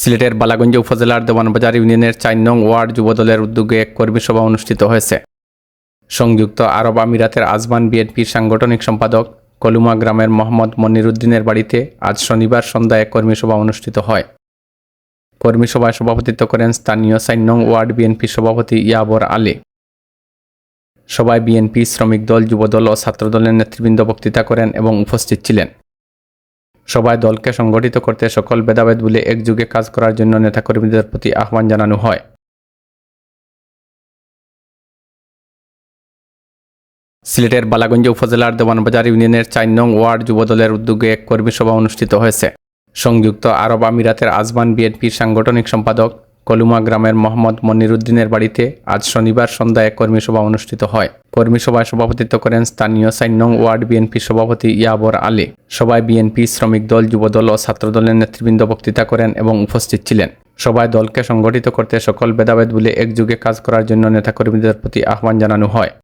সিলেটের বালাগঞ্জ উপজেলার দেওয়ানবাজার ইউনিয়নের চার নং ওয়ার্ড যুবদলের উদ্যোগে এক কর্মী সভা অনুষ্ঠিত হয়েছে। সংযুক্ত আরব আমিরাতের আজমান বিএনপির সাংগঠনিক সম্পাদক কলুমা গ্রামের মোহাম্মদ মনিরুদ্দিনের বাড়িতে আজ শনিবার সন্ধ্যায় এক কর্মী সভা অনুষ্ঠিত হয়। কর্মী সভায় সভাপতিত্ব করেন স্থানীয় চার নং ওয়ার্ড বিএনপি সভাপতি ইয়াবর আলী। সবাই বিএনপি শ্রমিক দল, যুবদল ও ছাত্রদলের নেতৃবৃন্দ বক্তৃতা করেন এবং উপস্থিত ছিলেন। সবাই দলকে সংগঠিত করতে সকল ভেদাভেদ বলে একযুগে কাজ করার জন্য নেতাকর্মীদের প্রতি আহ্বান জানানো হয়। সিলেটের বালাগঞ্জ উপজেলার দেওয়ানবাজার ইউনিয়নের চার নং ওয়ার্ড যুবদলের উদ্যোগে এক কর্মী সভা অনুষ্ঠিত হয়েছে। সংযুক্ত আরব আমিরাতের আজমান বিএনপির সাংগঠনিক সম্পাদক কলুমা গ্রামের মোহাম্মদ মনিরুদ্দিনের বাড়িতে আজ শনিবার সন্ধ্যায় এক কর্মীসভা অনুষ্ঠিত হয়। কর্মীসভায় সভাপতিত্ব করেন স্থানীয় সাইনং ওয়ার্ড বিএনপি সভাপতি ইয়াবর আলী। সভায় বিএনপি শ্রমিক দল, যুবদল ও ছাত্রদলের নেতৃবৃন্দ বক্তৃতা করেন এবং উপস্থিত ছিলেন। সবাই দলকে সংগঠিত করতে সকল ভেদাভেদ বলে একযুগে কাজ করার জন্য নেতাকর্মীদের প্রতি আহ্বান জানানো হয়।